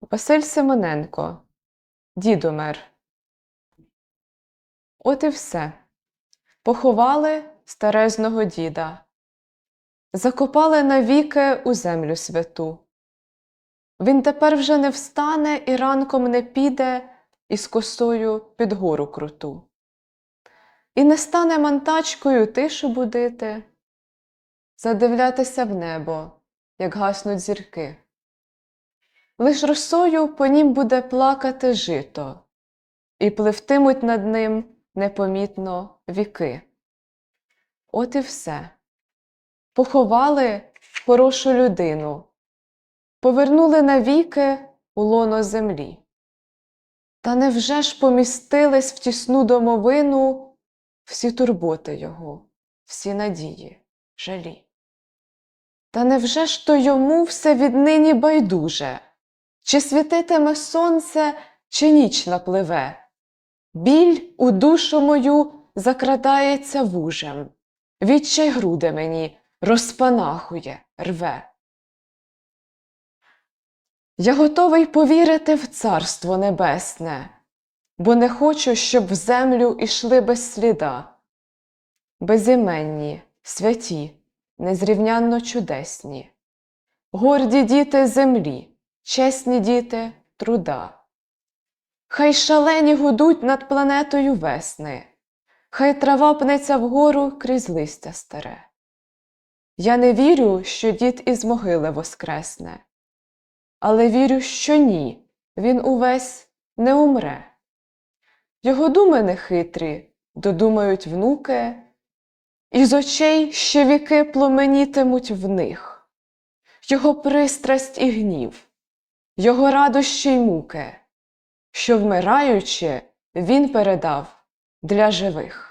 Василь Симоненко, дід умер. От і все. Поховали старезного діда, закопали навіки у землю святу. Він тепер вже не встане і ранком не піде із косою під гору круту. І не стане мантачкою тишу будити, задивлятися в небо, як гаснуть зірки. Лиш росою по нім буде плакати жито, і пливтимуть над ним непомітно віки. От і все. Поховали хорошу людину, повернули навіки у лоно землі. Та невже ж помістились в тісну домовину всі турботи його, всі надії, жалі? Та невже ж то йому все віднині байдуже? Чи світитиме сонце, чи ніч напливе? Біль у душу мою закрадається вужем, відчай груди мені розпанахує, рве. Я готовий повірити в царство небесне, бо не хочу, щоб в землю ішли без сліда. Безіменні, святі, незрівнянно чудесні, горді діти землі, чесні діти труда. Хай шалені гудуть над планетою весни, хай трава пнеться вгору крізь листя старе. Я не вірю, що дід із могили воскресне, але вірю, що ні, він увесь не умре. Його думи нехитрі додумають внуки, і з очей ще віки пломенітимуть в них, його пристрасть і гнів, його радощі й муки, що, вмираючи, він передав для живих.